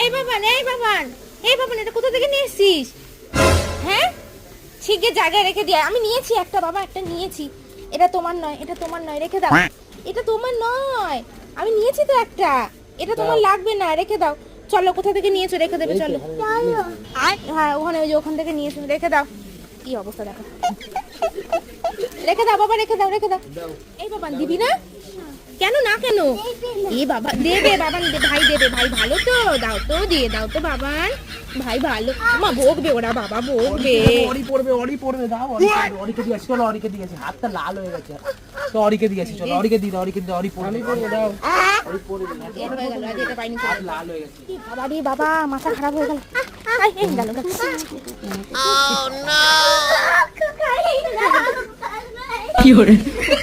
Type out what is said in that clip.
এই বাবান এই বাবান এই বাবান এটা কোথা থেকে নিয়ে এসছিস? হ্যাঁ? শিখে জায়গায় রেখে দিয়ে আমি নিয়েছি একটা বাবা একটা নিয়েছি। এটা তোমার নয় এটা তোমার নয় রেখে দাও। এটা তোমার নয়। আমি নিয়েছি তো একটা। এটা তোমার লাগবে না রেখে দাও। চলো কোথা থেকে নিয়েছো রেখে দেবে চলো। আর হ্যাঁ ওখানে ওই যে ওখান থেকে নিয়েছো রেখে দাও। কি অবস্থা দেখো। রেখে দাও বাবা রেখে দাও রেখে দাও। এই বাবা দিবি না? কেন না কেন? এ বাবা দেবে বাবান দে- ভাই দেবে ভাই ভালো তো। দাও তো দিয়ে দাও তো বাবান। ভাই ভালো। মা বকবে ওরা বাবা বকবে অরি পড়বে অরি পড়বে দাও অরিকে দিয়েছি চলো অরিকে দিয়েছি হাতটা লাল হয়ে গেছে। তো অরিকে দিয়েছি চলো অরিকে দিই দাও অরিকে দিই অরি পড়বে পড়বে দাও। অরি পড়বে হয়ে হাত লাল হয়ে গেছে। কি বাবা রে বাবা মাথা খারাপ হয়ে গেল। আই এই গেল গেল কি hore